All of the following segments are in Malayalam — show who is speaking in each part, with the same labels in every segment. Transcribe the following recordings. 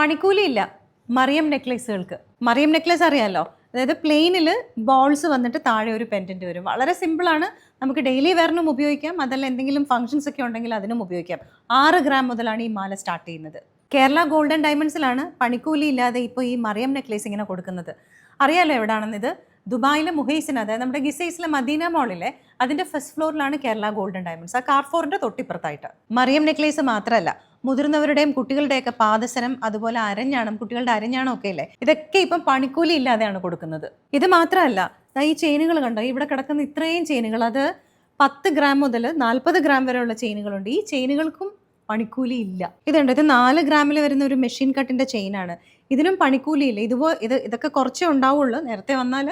Speaker 1: പണിക്കൂലി ഇല്ല മറിയം നെക്ലേസുകൾക്ക്. മറിയം നെക്ലേസ് അറിയാമല്ലോ അതായത് പ്ലെയിനിൽ ബോൾസ് വന്നിട്ട് താഴെ ഒരു പെൻഡന്റ് വരും. വളരെ സിമ്പിളാണ്. നമുക്ക് ഡെയിലി വെയറിനും ഉപയോഗിക്കാം. അതല്ല എന്തെങ്കിലും ഫംഗ്ഷൻസ് ഒക്കെ ഉണ്ടെങ്കിൽ അതിനും ഉപയോഗിക്കാം. ആറ് ഗ്രാം മുതലാണ് ഈ മാല സ്റ്റാർട്ട് ചെയ്യുന്നത്. കേരള ഗോൾഡൻ ഡയമണ്ട്സിലാണ് പണിക്കൂലി ഇല്ലാതെ ഇപ്പോൾ ഈ മറിയം നെക്ലേസ് ഇങ്ങനെ കൊടുക്കുന്നത്. അറിയാലോ ഇത്? ദുബായിലെ മുഹൈസിന് അതായത് നമ്മുടെ ഗിസൈസിലെ മദീന മോളിലെ അതിന്റെ ഫസ്റ്റ് ഫ്ലോറിലാണ് കേരള ഗോൾഡൻ ഡയമണ്ട്സ്. ആ കാർഫോറിന്റെ തൊട്ടിപ്പുറത്തായിട്ട്. മറിയം നെക്ലേസ് മാത്രമല്ല മുതിർന്നവരുടെയും കുട്ടികളുടെയൊക്കെ പാദസരം അതുപോലെ അരഞ്ഞാണം കുട്ടികളുടെ അരഞ്ഞാണം ഒക്കെ അല്ലേ? ഇതൊക്കെ ഇപ്പം പണിക്കൂലി ഇല്ലാതെയാണ് കൊടുക്കുന്നത്. ഇത് മാത്രമല്ല ഈ ചെയിനുകൾ കണ്ടോ? ഇവിടെ കിടക്കുന്ന ഇത്രയും ചെയിനുകൾ അത് പത്ത് ഗ്രാം മുതൽ നാൽപ്പത് ഗ്രാം വരെയുള്ള ചെയിനുകളുണ്ട്. ഈ ചെയിനുകൾക്കും പണിക്കൂലി ഇല്ല. ഇതുണ്ട് ഇത് നാല് ഗ്രാമിൽ വരുന്ന ഒരു മെഷീൻ കട്ടിന്റെ ചെയിനാണ്. ഇതിനും പണിക്കൂലി ഇല്ല. ഇതുപോ ഇത് ഇതൊക്കെ കുറച്ചേ ഉണ്ടാവുള്ളൂ. നേരത്തെ വന്നാൽ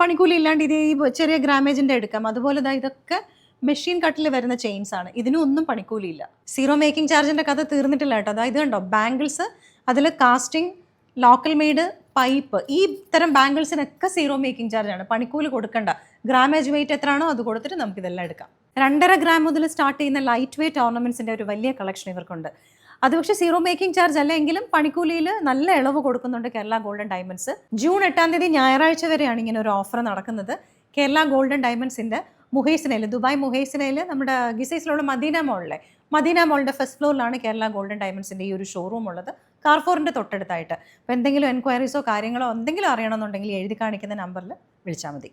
Speaker 1: പണിക്കൂലി ഇല്ലാണ്ട് ഇത് ഈ ചെറിയ ഗ്രാമേജിന്റെ എടുക്കാം. അതുപോലെ ദാ ഇതൊക്കെ മെഷീൻ കട്ടിൽ വരുന്ന ചെയിൻസ് ആണ്. ഇതിനും ഒന്നും പണിക്കൂലിയില്ല. സീറോ മേക്കിംഗ് ചാർജിന്റെ കഥ തീർന്നിട്ടില്ല കേട്ടോ. അതായത് കണ്ടോ ബാംഗിൾസ് അതിൽ കാസ്റ്റിംഗ് ലോക്കൽ മെയ്ഡ് പൈപ്പ് ഈ തരം ബാംഗിൾസിനൊക്കെ സീറോ മേക്കിംഗ് ചാർജാണ് പണിക്കൂലി കൊടുക്കേണ്ട. ഗ്രാമേജ് വെയിറ്റ് എത്രയാണോ അത് കൊടുത്തിട്ട് നമുക്ക് ഇതെല്ലാം എടുക്കാം. രണ്ടര ഗ്രാം മുതൽ സ്റ്റാർട്ട് ചെയ്യുന്ന ലൈറ്റ് വെയിറ്റ് ഓർണമെന്റ്സിന്റെ ഒരു വലിയ കളക്ഷൻ ഇവർക്കുണ്ട്. അത് പക്ഷേ സീറോ മേക്കിംഗ് ചാർജ് അല്ലെങ്കിലും പണിക്കൂലിയിൽ നല്ല ഇളവ് കൊടുക്കുന്നുണ്ട് കേരള ഗോൾഡൻ ഡയമണ്ട്സ് ജൂൺ എട്ടാം തീയതി ഞായറാഴ്ച വരെയാണ് ഇങ്ങനെ ഒരു ഓഫർ നടക്കുന്നത്. കേരള ഗോൾഡൻ ഡയമണ്ട്സിന്റെ മുഹൈസിനയിൽ ദുബായ് മുഹൈസിനയിൽ നമ്മുടെ ഗിസൈസിലുള്ള മദീന മോളിലെ മദീന മോളിന്റെ ഫസ്റ്റ് ഫ്ലോറിലാണ് കേരള ഗോൾഡൻ ഡയമണ്ട്സിന്റെ ഈ ഒരു ഷോറൂം ഉള്ളത് കാർഫോറിന്റെ തൊട്ടടുത്തായിട്ട്. അപ്പോൾ എന്തെങ്കിലും എൻക്വയറീസോ കാര്യങ്ങളോ എന്തെങ്കിലും അറിയണമെന്നുണ്ടെങ്കിൽ എഴുതി കാണിക്കുന്ന നമ്പറിൽ വിളിച്ചാൽ മതി.